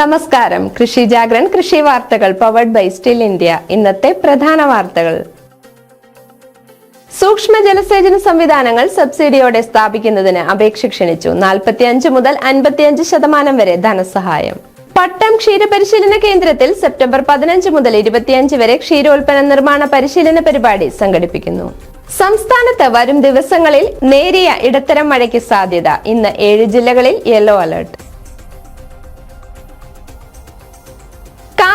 നമസ്കാരം. കൃഷി ജാഗ്രൻ കൃഷി വാർത്തകൾ പവർഡ് ബൈ സ്റ്റിൽ ഇന്ത്യ ഇന്നത്തെ പ്രധാന വാർത്തകൾ. സൂക്ഷ്മ ജലസേചന സംവിധാനങ്ങൾ സബ്സിഡിയോടെ സ്ഥാപിക്കുന്നതിന് അപേക്ഷ ക്ഷണിച്ചു. നാൽപ്പത്തിയഞ്ച് മുതൽ അൻപത്തിയഞ്ച് ശതമാനം വരെ ധനസഹായം. പട്ടം ക്ഷീരപരിശീലന കേന്ദ്രത്തിൽ സെപ്റ്റംബർ പതിനഞ്ച് മുതൽ ഇരുപത്തിയഞ്ച് വരെ ക്ഷീരോൽപ്പന്ന നിർമ്മാണ പരിശീലന പരിപാടി സംഘടിപ്പിക്കുന്നു. സംസ്ഥാനത്ത് വരും ദിവസങ്ങളിൽ നേരിയ ഇടത്തരം മഴയ്ക്ക് സാധ്യത. ഇന്ന് ഏഴ് ജില്ലകളിൽ യെല്ലോ അലർട്ട്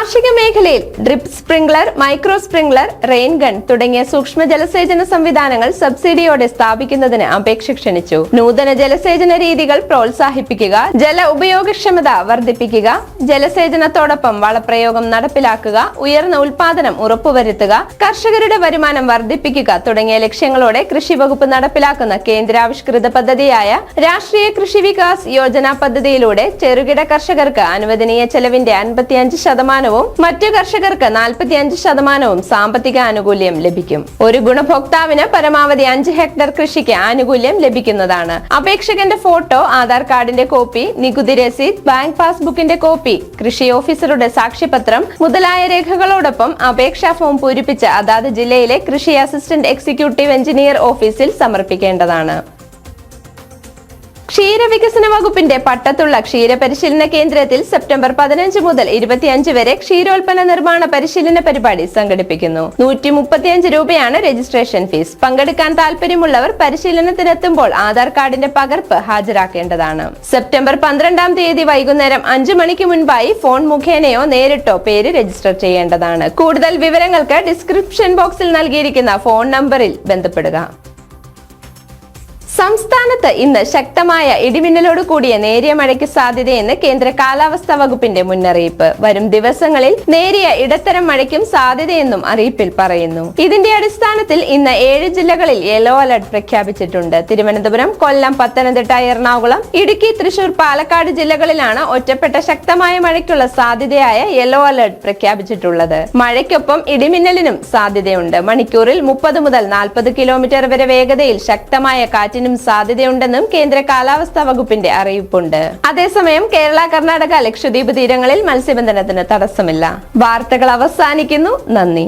കാർഷിക മേഖലയിൽ drip sprinkler micro sprinkler rain gun തുടങ്ങിയ സൂക്ഷ്മ ജലസേചന സംവിധാനങ്ങൾ സബ്സിഡിയോടെ സ്ഥാപിക്കുന്നതിന് അപേക്ഷ ക്ഷണിച്ചു. നൂതന ജലസേചന രീതികൾ പ്രോത്സാഹിപ്പിക്കുക ജല ഉപയോഗക്ഷമത വർദ്ധിപ്പിക്കുക ജലസേചനത്തോടൊപ്പം വളപ്രയോഗം നടപ്പിലാക്കുക ഉയർന്ന ഉൽപാദനം ഉറപ്പുവരുത്തുക കർഷകരുടെ വരുമാനം വർദ്ധിപ്പിക്കുക തുടങ്ങിയ ലക്ഷ്യങ്ങളോടെ കൃഷി വകുപ്പ് നടപ്പിലാക്കുന്ന കേന്ദ്രാവിഷ്കൃത പദ്ധതിയായ രാഷ്ട്രീയ കൃഷി വികാസ് യോജന പദ്ധതിയിലൂടെ ചെറുകിട കർഷകർക്ക് അനുവദനീയ ചെലവിന്റെ അൻപത്തിയഞ്ച് ശതമാനവും മറ്റു കർഷകർക്ക് നാൽപ്പത്തിയഞ്ച് ശതമാനവും സാമ്പത്തിക ആനുകൂല്യം ലഭിക്കും. ഒരു ഗുണഭോക്താവിന് പരമാവധി അഞ്ച് ഹെക്ടർ കൃഷിക്ക് ആനുകൂല്യം ലഭിക്കുന്നതാണ്. അപേക്ഷകന്റെ ഫോട്ടോ ആധാർ കാർഡിന്റെ കോപ്പി നികുതി രസീത് ബാങ്ക് പാസ്ബുക്കിന്റെ കോപ്പി കൃഷി ഓഫീസറുടെ സാക്ഷ്യപത്രം മുതലായ രേഖകളോടൊപ്പം അപേക്ഷാ ഫോം പൂരിപ്പിച്ച് അതാത് ജില്ലയിലെ കൃഷി അസിസ്റ്റന്റ് എക്സിക്യൂട്ടീവ് എഞ്ചിനീയർ ഓഫീസിൽ സമർപ്പിക്കേണ്ടതാണ്. ക്ഷീരവികസന വകുപ്പിന്റെ പട്ടത്തുള്ള ക്ഷീര പരിശീലന കേന്ദ്രത്തിൽ സെപ്റ്റംബർ പതിനഞ്ച് മുതൽ ഇരുപത്തിയഞ്ച് വരെ ക്ഷീരോൽപ്പന്ന നിർമ്മാണ പരിശീലന പരിപാടി സംഘടിപ്പിക്കുന്നു. നൂറ്റി മുപ്പത്തിയഞ്ച് രൂപയാണ് രജിസ്ട്രേഷൻ ഫീസ്. പങ്കെടുക്കാൻ താല്പര്യമുള്ളവർ പരിശീലനത്തിനെത്തുമ്പോൾ ആധാർ കാർഡിന്റെ പകർപ്പ് ഹാജരാക്കേണ്ടതാണ്. സെപ്റ്റംബർ പന്ത്രണ്ടാം തീയതി വൈകുന്നേരം അഞ്ചു മണിക്ക് മുൻപായി ഫോൺ മുഖേനയോ നേരിട്ടോ പേര് രജിസ്റ്റർ ചെയ്യേണ്ടതാണ്. കൂടുതൽ വിവരങ്ങൾക്ക് ഡിസ്ക്രിപ്ഷൻ ബോക്സിൽ നൽകിയിരിക്കുന്ന ഫോൺ നമ്പറിൽ ബന്ധപ്പെടുക. സംസ്ഥാനത്ത് ഇന്ന് ശക്തമായ ഇടിമിന്നലോട് കൂടിയ നേരിയ മഴയ്ക്ക് സാധ്യതയെന്ന് കേന്ദ്ര കാലാവസ്ഥാ വകുപ്പിന്റെ മുന്നറിയിപ്പ്. വരും ദിവസങ്ങളിൽ നേരിയ ഇടത്തരം മഴയ്ക്കും സാധ്യതയെന്നും അറിയിപ്പിൽ പറയുന്നു. ഇതിന്റെ അടിസ്ഥാനത്തിൽ ഇന്ന് ഏഴ് ജില്ലകളിൽ യെല്ലോ അലർട്ട് പ്രഖ്യാപിച്ചിട്ടുണ്ട്. തിരുവനന്തപുരം കൊല്ലം പത്തനംതിട്ട എറണാകുളം ഇടുക്കി തൃശൂർ പാലക്കാട് ജില്ലകളിലാണ് ഒറ്റപ്പെട്ട ശക്തമായ മഴയ്ക്കുള്ള സാധ്യതയായ യെല്ലോ അലർട്ട് പ്രഖ്യാപിച്ചിട്ടുള്ളത്. മഴയ്ക്കൊപ്പം ഇടിമിന്നലിനും സാധ്യതയുണ്ട്. മണിക്കൂറിൽ മുപ്പത് മുതൽ നാൽപ്പത് കിലോമീറ്റർ വരെ വേഗതയിൽ ശക്തമായ കാറ്റിനും സാധ്യതയുണ്ടെന്നും കേന്ദ്ര കാലാവസ്ഥാ വകുപ്പിന്റെ അറിയിപ്പുണ്ട്. അതേസമയം കേരള കർണാടക ലക്ഷദ്വീപ് തീരങ്ങളിൽ മത്സ്യബന്ധനത്തിന് തടസ്സമില്ല. വാർത്തകൾ അവസാനിക്കുന്നു. നന്ദി.